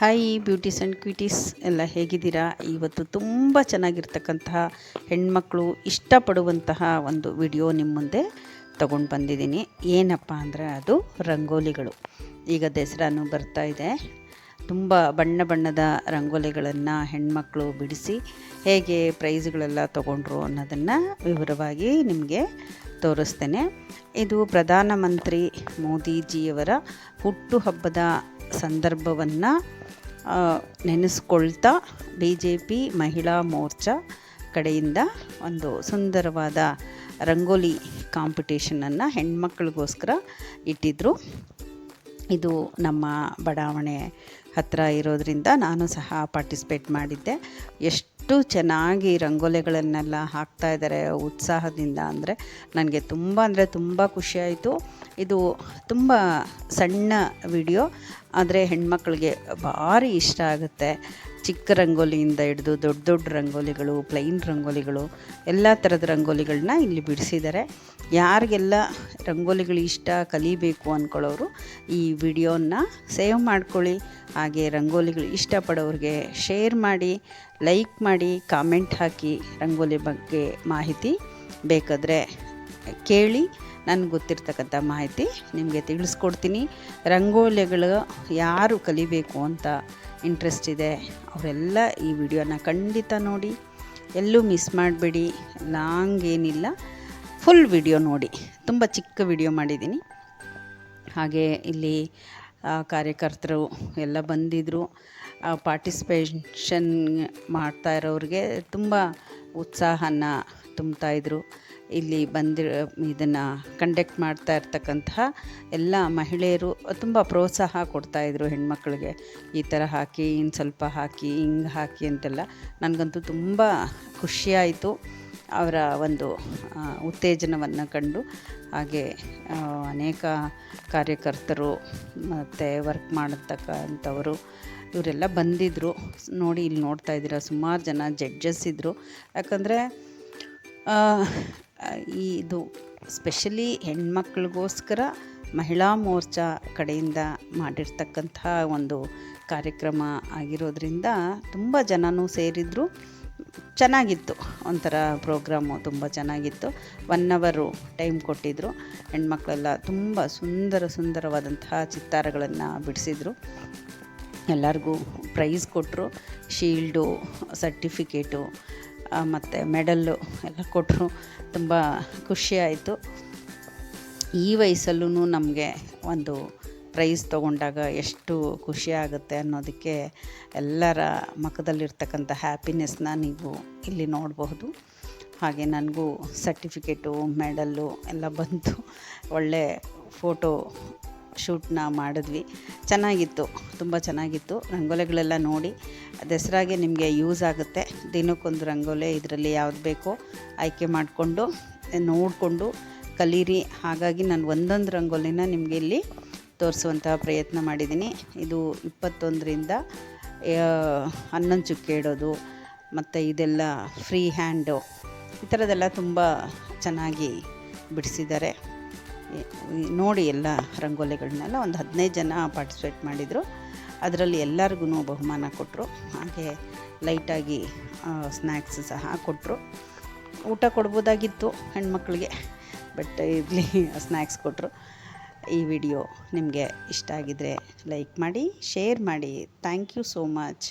Hi beauties and ಕ್ವಿಟೀಸ್ ಎಲ್ಲ ಹೇಗಿದ್ದೀರಾ? ಇವತ್ತು ತುಂಬ ಚೆನ್ನಾಗಿರ್ತಕ್ಕಂತಹ ಹೆಣ್ಮಕ್ಳು ಇಷ್ಟಪಡುವಂತಹ ಒಂದು ವಿಡಿಯೋ ನಿಮ್ಮ ಮುಂದೆ ತಗೊಂಡು ಬಂದಿದ್ದೀನಿ. ಏನಪ್ಪ ಅಂದರೆ ಅದು ರಂಗೋಲಿಗಳು. ಈಗ ದಸರಾನು ಬರ್ತಾ ಇದೆ. ತುಂಬ ಬಣ್ಣ ಬಣ್ಣದ ರಂಗೋಲಿಗಳನ್ನು ಹೆಣ್ಮಕ್ಳು ಬಿಡಿಸಿ ಹೇಗೆ ಪ್ರೈಸ್ಗಳೆಲ್ಲ ತಗೊಂಡ್ರು ಅನ್ನೋದನ್ನು ವಿವರವಾಗಿ ನಿಮಗೆ ತೋರಿಸ್ತೇನೆ. ಇದು ಪ್ರಧಾನಮಂತ್ರಿ ಮೋದಿಜಿಯವರ ಹುಟ್ಟುಹಬ್ಬದ ಸಂದರ್ಭವನ್ನು ನೆನೆಸ್ಕೊಳ್ತಾ ಬಿ ಜೆ ಪಿ ಮಹಿಳಾ ಮೋರ್ಚಾ ಕಡೆಯಿಂದ ಒಂದು ಸುಂದರವಾದ ರಂಗೋಲಿ ಕಾಂಪಿಟೇಷನನ್ನು ಹೆಣ್ಮಕ್ಳಿಗೋಸ್ಕರ ಇಟ್ಟಿದ್ದರು ಇದು ನಮ್ಮ ಬಡಾವಣೆ ಹತ್ತಿರ ಇರೋದರಿಂದ ನಾನು ಸಹ ಪಾರ್ಟಿಸಿಪೇಟ್ ಮಾಡಿದ್ದೆ. ಎಷ್ಟು ಚೆನ್ನಾಗಿ ರಂಗೋಲಿಗಳನ್ನೆಲ್ಲ ಹಾಕ್ತಾ ಇದ್ದಾರೆ ಉತ್ಸಾಹದಿಂದ ಅಂದರೆ ನನಗೆ ತುಂಬ ಅಂದರೆ ತುಂಬ ಖುಷಿಯಾಯಿತು ಇದು ತುಂಬ ಸಣ್ಣ ವಿಡಿಯೋ, ಆದರೆ ಹೆಣ್ಮಕ್ಳಿಗೆ ಭಾರಿ ಇಷ್ಟ ಆಗುತ್ತೆ. ಚಿಕ್ಕ ರಂಗೋಲಿಯಿಂದ ಹಿಡಿದು ದೊಡ್ಡ ದೊಡ್ಡ ರಂಗೋಲಿಗಳು ಪ್ಲೈನ್ ರಂಗೋಲಿಗಳು, ಎಲ್ಲ ಥರದ ರಂಗೋಲಿಗಳನ್ನ ಇಲ್ಲಿ ಬಿಡಿಸಿದ್ದಾರೆ ಯಾರಿಗೆಲ್ಲ ರಂಗೋಲಿಗಳು ಇಷ್ಟ ಕಲಿಬೇಕು ಅಂದ್ಕೊಳ್ಳೋರು ಈ ವಿಡಿಯೋನ ಸೇವ್ ಮಾಡ್ಕೊಳ್ಳಿ. ಹಾಗೆ ರಂಗೋಲಿಗಳು ಇಷ್ಟಪಡೋರಿಗೆ ಶೇರ್ ಮಾಡಿ, ಲೈಕ್ ಮಾಡಿ, ಕಾಮೆಂಟ್ ಹಾಕಿ ರಂಗೋಲಿ ಬಗ್ಗೆ ಮಾಹಿತಿ ಬೇಕಾದರೆ ಕೇಳಿ ನನಗೆ ಗೊತ್ತಿರ್ತಕ್ಕಂಥ ಮಾಹಿತಿ ನಿಮಗೆ ತಿಳಿಸ್ಕೊಡ್ತೀನಿ. ರಂಗೋಲಿಗಳು ಯಾರು ಕಲಿಬೇಕು ಅಂತ ಇಂಟ್ರೆಸ್ಟ್ ಇದೆ. ಅವರೆಲ್ಲ ಈ ವಿಡಿಯೋನ ಖಂಡಿತ ನೋಡಿ. ಎಲ್ಲೂ ಮಿಸ್ ಮಾಡಬೇಡಿ. ಲಾಂಗ್ ಏನಿಲ್ಲ ಫುಲ್ ವಿಡಿಯೋ ನೋಡಿ. ತುಂಬ ಚಿಕ್ಕ ವಿಡಿಯೋ ಮಾಡಿದ್ದೀನಿ. ಹಾಗೆ ಇಲ್ಲಿ ಕಾರ್ಯಕರ್ತರು ಎಲ್ಲ ಬಂದಿದ್ದರು ಪಾರ್ಟಿಸಿಪೇಷನ್ ಮಾಡ್ತಾ ಇರೋರಿಗೆ ತುಂಬ ಉತ್ಸಾಹನ ತುಂಬ್ತಾಯಿದ್ರು ಇಲ್ಲಿ ಬಂದಿ, ಇದನ್ನು ಕಂಡಕ್ಟ್ ಮಾಡ್ತಾ ಇರ್ತಕ್ಕಂತಹ ಎಲ್ಲ ಮಹಿಳೆಯರು ತುಂಬ ಪ್ರೋತ್ಸಾಹ ಕೊಡ್ತಾಯಿದ್ರು ಹೆಣ್ಮಕ್ಳಿಗೆ. ಈ ಥರ ಹಾಕಿ ಇನ್ನು ಸ್ವಲ್ಪ ಹಾಕಿ, ಹಿಂಗೆ ಹಾಕಿ ಅಂತೆಲ್ಲ ನನಗಂತೂ ತುಂಬ ಖುಷಿಯಾಯಿತು ಅವರ ಒಂದು ಉತ್ತೇಜನವನ್ನು ಕಂಡು. ಹಾಗೆ ಅನೇಕ ಕಾರ್ಯಕರ್ತರು ಮತ್ತು ವರ್ಕ್ ಮಾಡತಕ್ಕಂಥವರು ಇವರೆಲ್ಲ ಬಂದಿದ್ದರು ನೋಡಿ, ಇಲ್ಲಿ ನೋಡ್ತಾ ಇದ್ದೀರಾ, ಸುಮಾರು ಜನ ಜಡ್ಜಸ್ ಇದ್ದರು ಯಾಕಂದರೆ ಇದು ಸ್ಪೆಷಲಿ ಹೆಣ್ಮಕ್ಳಿಗೋಸ್ಕರ ಮಹಿಳಾ ಮೋರ್ಚಾ ಕಡೆಯಿಂದ ಮಾಡಿರ್ತಕ್ಕಂಥ ಒಂದು ಕಾರ್ಯಕ್ರಮ ಆಗಿರೋದ್ರಿಂದ ತುಂಬ ಜನನೂ ಸೇರಿದ್ರು. ಚೆನ್ನಾಗಿತ್ತು. ಒಂಥರ ಪ್ರೋಗ್ರಾಮು ತುಂಬ ಚೆನ್ನಾಗಿತ್ತು. ಒನ್ ಅವರು ಟೈಮ್ ಕೊಟ್ಟಿದ್ದರು ಹೆಣ್ಮಕ್ಳೆಲ್ಲ ತುಂಬ ಸುಂದರ ಸುಂದರವಾದಂತಹ ಚಿತ್ತಾರಗಳನ್ನು ಬಿಡಿಸಿದ್ರು. ಎಲ್ಲರಿಗೂ ಪ್ರೈಸ್ ಕೊಟ್ಟರು ಶೀಲ್ಡು ಸರ್ಟಿಫಿಕೇಟು ಮತ್ತು ಮೆಡಲ್ಲು ಎಲ್ಲ ಕೊಟ್ಟರು. ತುಂಬ ಖುಷಿಯಾಯಿತು ಈ ವಯಸ್ಸಲ್ಲೂ ನಮಗೆ ಒಂದು ಪ್ರೈಸ್ ತೊಗೊಂಡಾಗ ಎಷ್ಟು ಖುಷಿ ಆಗುತ್ತೆ ಅನ್ನೋದಕ್ಕೆ ಎಲ್ಲರ ಮುಖದಲ್ಲಿರ್ತಕ್ಕಂಥ ಹ್ಯಾಪಿನೆಸ್ನ ನೀವು ಇಲ್ಲಿ ನೋಡಬಹುದು. ಹಾಗೆ ನನಗೂ ಸರ್ಟಿಫಿಕೇಟು, ಮೆಡಲ್ಲು ಎಲ್ಲ ಬಂತು ಒಳ್ಳೆ ಫೋಟೋ ಶೂಟ್ನ ಮಾಡಿದ್ವಿ. ಚೆನ್ನಾಗಿತ್ತು, ತುಂಬ ಚೆನ್ನಾಗಿತ್ತು. ರಂಗೋಲಿಗಳೆಲ್ಲ ನೋಡಿ ದಸರಾಗೆ ನಿಮಗೆ ಯೂಸ್ ಆಗುತ್ತೆ. ದಿನಕ್ಕೊಂದು ರಂಗೋಲಿ ಇದರಲ್ಲಿ ಯಾವ್ದು ಬೇಕೋ ಆಯ್ಕೆ ಮಾಡಿಕೊಂಡು, ನೋಡಿಕೊಂಡು ಕಲೀರಿ. ಹಾಗಾಗಿ ನಾನು ಒಂದೊಂದು ರಂಗೋಲಿನ ನಿಮಗೆ ಇಲ್ಲಿ ತೋರಿಸುವಂತಹ ಪ್ರಯತ್ನ ಮಾಡಿದ್ದೀನಿ. ಇದು ಇಪ್ಪತ್ತೊಂದರಿಂದ ಹನ್ನೊಂದು ಚುಕ್ಕೆ ಇಡೋದು, ಮತ್ತು ಇದೆಲ್ಲ ಫ್ರೀ ಹ್ಯಾಂಡು ಈ ಥರದ್ದೆಲ್ಲ ತುಂಬ ಚೆನ್ನಾಗಿ ಬಿಡಿಸಿದ್ದಾರೆ. ನೋಡಿ ಎಲ್ಲ ರಂಗೋಲಿಗಳನ್ನೆಲ್ಲ ಒಂದು ಹದಿನೈದು ಜನ ಪಾರ್ಟಿಸಿಪೇಟ್ ಮಾಡಿದರು. ಅದರಲ್ಲಿ ಎಲ್ಲರಿಗೂ ಬಹುಮಾನ ಕೊಟ್ಟರು ಹಾಗೆ ಲೈಟಾಗಿ ಸ್ನ್ಯಾಕ್ಸ್ ಸಹ ಕೊಟ್ಟರು ಊಟ ಕೊಡ್ಬೋದಾಗಿತ್ತು ಹೆಣ್ಮಕ್ಳಿಗೆ ಬಟ್ ಇರಲಿ ಸ್ನ್ಯಾಕ್ಸ್ ಕೊಟ್ಟರು ಈ ವಿಡಿಯೋ ನಿಮಗೆ ಇಷ್ಟ ಆಗಿದರೆ ಲೈಕ್ ಮಾಡಿ ಶೇರ್ ಮಾಡಿ. Thank you so much